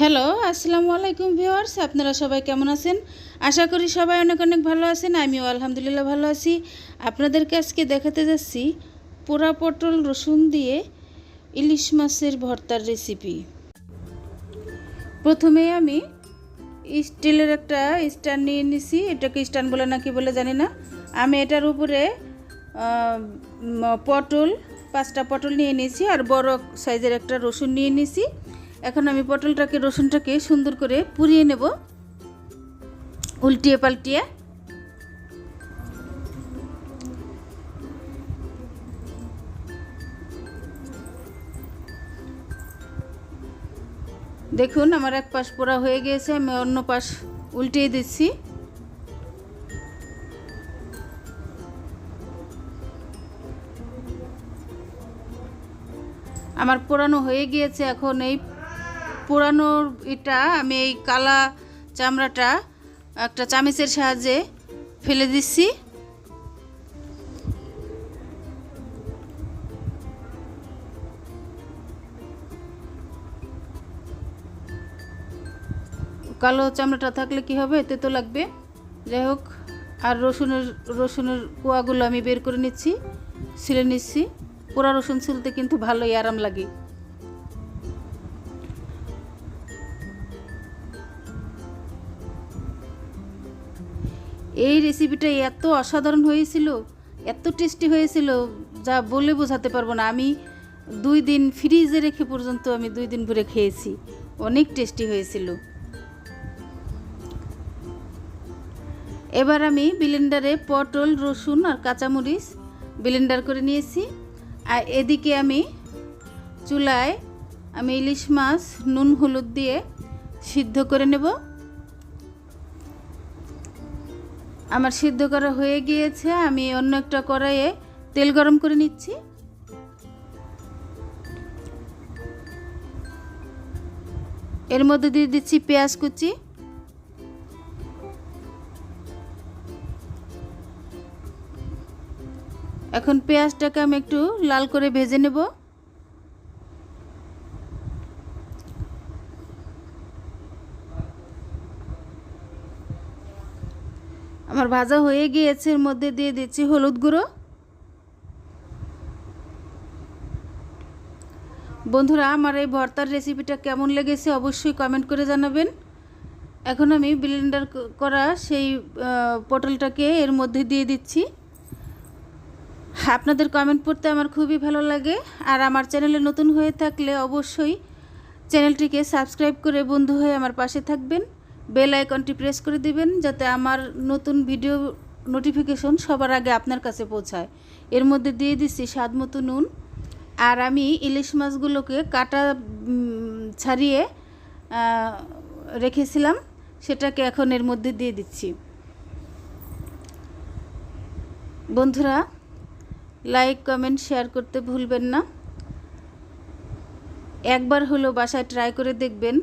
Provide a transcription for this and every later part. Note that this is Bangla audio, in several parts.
হ্যালো, আসসালামু আলাইকুম ভিউয়ার্স, আপনারা সবাই কেমন আছেন? আশা করি সবাই অনেক অনেক ভালো আছেন, আমিও আলহামদুলিল্লাহ ভালো আছি। আপনাদেরকে আজকে দেখাতে যাচ্ছি পোড়া পটল রসুন দিয়ে ইলিশ মাছের ভর্তার রেসিপি প্রথমে আমি স্টিলের একটা স্ট্যান্ড নিয়ে নিছি, এটাকে স্ট্যান্ড বলে না কি বলে জানি না। আমি এটার উপরে পটল, পাঁচটা পটল নিয়ে নিয়েছি, আর বড় সাইজের একটা রসুন নিয়ে নিয়েছি এখন আমি পটলটাকে, রসুনটাকে সুন্দর করে পুড়িয়ে নেব। উল্টিয়ে পাল্টিয়ে। দেখুন, আমার এক পাশ পোড়া হয়ে গিয়েছে, আমি অন্য পাশ উল্টিয়ে দিচ্ছি। আমার পোড়ানো হয়ে গিয়েছে, এখন এই পোড়ানোর এটা আমি এই কালা চামড়াটা একটা চামিচের সাহায্যে ফেলে দিচ্ছি। কালো চামড়াটা থাকলে কি হবে? এতে তো লাগবে। যাই হোক, আর রসুনের রসুনের কোয়াগুলো আমি বের করে নিচ্ছি ছিলে নিচ্ছি। পোড়া রসুন ছিলতে কিন্তু ভালোই আরাম লাগে। এই রেসিপিটা এত অসাধারণ হয়েছিল, এত টেস্টি হয়েছিল, যা বলে বোঝাতে পারব না। আমি দুই দিন ফ্রিজে রেখে পর্যন্ত আমি দুই দিন ভরে খেয়েছি। অনেক টেস্টি হয়েছিল। এবার আমি ব্লেন্ডারে পটল, রসুন আর কাঁচামরিচ ব্লেন্ডার করে নিয়েছি। আর এদিকে আমি চুলায়, আমি ইলিশ মাছ, নুন, হলুদ দিয়ে সিদ্ধ করে নেব। আমার সিদ্ধ করা হয়ে গিয়েছে, আমি অন্য একটা কড়াইয়ে তেল গরম করে নিচ্ছি। এর মধ্যে দিয়ে দিচ্ছি পেঁয়াজ কুচি। এখন পেঁয়াজটাকে আমি একটু লাল করে ভেজে নেব। আমার ভাজা হয়ে গিয়েছে, এর মধ্যে দিয়ে দিচ্ছি হলুদ গুঁড়ো। বন্ধুরা, আমার এই ভর্তার রেসিপিটা কেমন লেগেছে অবশ্যই কমেন্ট করে জানাবেন। এখন আমি ব্লেন্ডার করা সেই পটলটাকে এর মধ্যে দিয়ে দিচ্ছি। আপনাদের কমেন্ট পড়তে আমার খুবই ভালো লাগে। আর আমার চ্যানেলে নতুন হয়ে থাকলে অবশ্যই চ্যানেলটিকে সাবস্ক্রাইব করে বন্ধু হয়ে আমার পাশে থাকবেন। বেল আইকনটি প্রেস করে দিবেন যাতে আমার নতুন ভিডিও নোটিফিকেশন সবার আগে আপনার কাছে পৌঁছায়। এর মধ্যে দিয়ে দিচ্ছি স্বাদ মতো নুন আর আমি ইলিশ মাছগুলোকে কাটা ছাড়িয়ে রেখেছিলাম। সেটাকে এখন এর মধ্যে দিয়ে দিচ্ছি। বন্ধুরা, লাইক, কমেন্ট, শেয়ার করতে ভুলবেন না। একবার হলো বাসায় ট্রাই করে দেখবেন।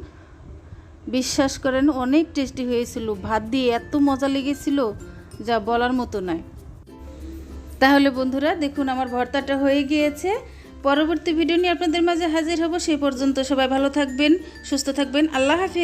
বিশ্বাস করেন, অনেক টেস্টি হয়েছিল। ভাত দিয়ে এত মজা লেগেছিল যা বলার মতো নয়। তাহলে বন্ধুরা, দেখুন আমার ভর্তাটা হয়ে গিয়েছে। পরবর্তী ভিডিও নিয়ে আপনাদের মাঝে হাজির হব। সেই পর্যন্ত সবাই ভালো থাকবেন, সুস্থ থাকবেন। আল্লাহ হাফিজ।